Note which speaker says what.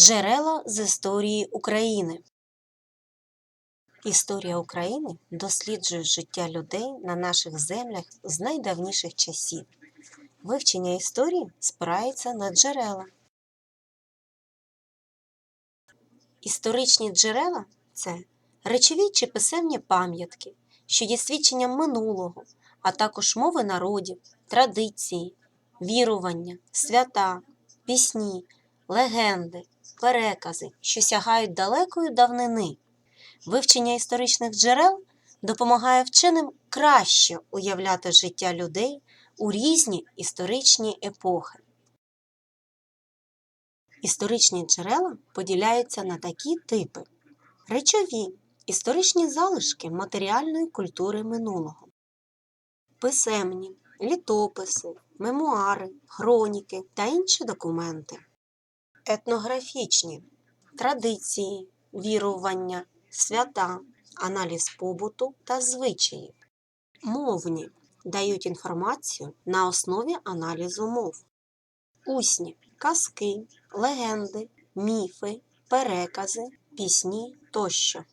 Speaker 1: Джерела з історії України. Історія України досліджує життя людей на наших землях з найдавніших часів. Вивчення історії спирається на джерела. Історичні джерела це речові чи писемні пам'ятки, що є свідченням минулого, а також мови народів, традиції, вірування, свята, пісні, легенди, перекази, що сягають далекої давнини. Вивчення історичних джерел допомагає вченим краще уявляти життя людей у різні історичні епохи. Історичні джерела поділяються на такі типи: речові історичні залишки матеріальної культури минулого, писемні, літописи, мемуари, хроніки та інші документи, етнографічні традиції, вірування, свята, аналіз побуту та звичаїв, мовні дають інформацію на основі аналізу мов, усні казки, легенди, міфи, перекази, пісні тощо.